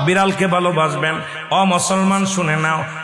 বিড়ালকে ভালোবাসবেন। অ মুসলমান শুনে নাও।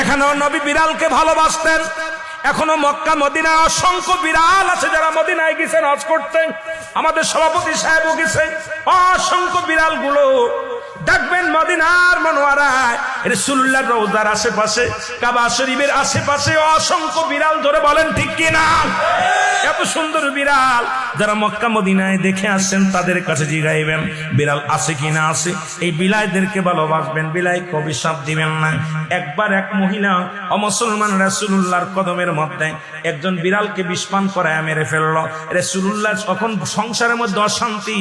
এখানেও নবী বিড়ালকে ভালোবাসতেন। এখনও মক্কা মদিনা অসংখ্য বিড়াল আছে যারা মদিনায় গেছেন হজ করতেন আমাদের সভাপতি সাহেবও গেছেন অসংখ্য বিড়ালগুলো দেখবেন মদিনার মনোয়ারায় রসুল্লাহ রৌদার আশেপাশে, কাবা শরীফের আশেপাশে অসংখ্য বিড়াল ধরে বলেন, ঠিক কিনা এত সুন্দর বিড়াল। যারা মক্কা, মদিনায় দেখে আসছেন তাদের কাছে জিগাইবেন, বিড়াল আছে কিনা আছে? এই বিলাইদেরকে ভালোবাসবেন। বিলাই কবি সাপ দিবেন না। একবার এক মহিলা অমুসলমান রাসুল্লাহর কদমের মধ্যে একজন বিড়ালকে বিষপান করায় মেরে ফেলল। রাসুল্লাহ তখন সংসারের মধ্যে অশান্তি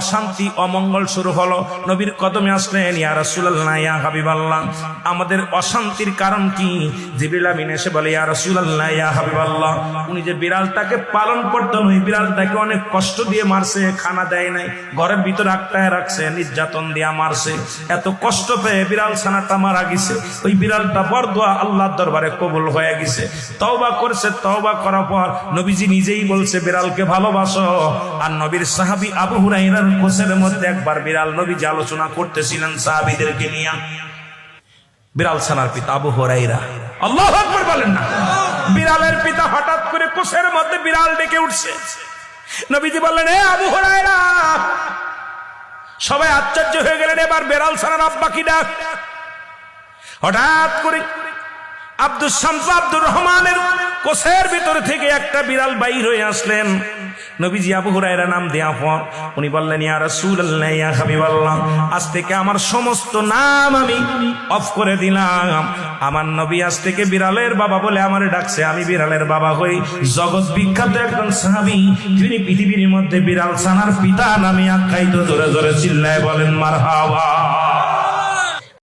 অশান্তি, অমঙ্গল শুরু হলো। নবীর কদমে আসলেন, ইয়া রাসূলুল্লাহ, ইয়া হাবিবাল্লাহ, আমাদের অশান্তির কারণ কি? জিবরিল আমিন এসে বলে, ইয়া রাসূলুল্লাহ, ইয়া হাবিবাল্লাহ, উনি যে বিড়ালটাকে পালন করতেন ওই বিড়ালটাকে অনেক কষ্ট দিয়ে মারছে, খানা দেয় নাই, ঘরের ভিতর আটকায় রাখছে, নির্যাতন দিয়া মারছে। এত কষ্ট পেয়ে বিড়াল ছানাটা মারা গেছে। ওই বিড়ালটা বরদোয়া আল্লাহর দরবারে কবুল হয়ে গেছে। তওবা করছে, তওবা করার পর নবীজি নিজেই বলছে, বিড়ালকে ভালোবাসো। আর নবীর সাহাবী আবু হুরাইরার কোষের মধ্যে একবার বিড়াল নবীজি আলোচনা করতেছিলেন সাহাবীদেরকে নিয়ে। বিড়াল ছানার পিতা আবু হরাইরা আল্লাহ আকবার বলেন না। বিড়ালের পিতা হঠাৎ করে কোষের মধ্যে বিড়াল ডেকে উঠছে। নবীজি বললেন, এ আবু হরাইরা সবাই আশ্চর্য হয়ে গেলেন। এবার বিড়াল ছানার আব্বা কি ডাক? হঠাৎ করে আব্দুল শামস আব্দুর রহমানের কোষের ভিতর থেকে একটা বিড়াল বাইর হয়ে আসলেন। নাম দেয়া উনি বললেন আজ থেকে আমার সমস্ত নাম আমি অফ করে দিলাম। আমার নবী আজ থেকে বিড়ালের বাবা বলে আমারে ডাকছে। আমি বিড়ালের বাবা হই। জগৎ বিখ্যাত একজন সাহাবী তিনি পৃথিবীর মধ্যে বিড়াল ছানার পিতা নামে আখ্যায়িত জোরে জোরে চিল্লায় বলেন, মারহাবা।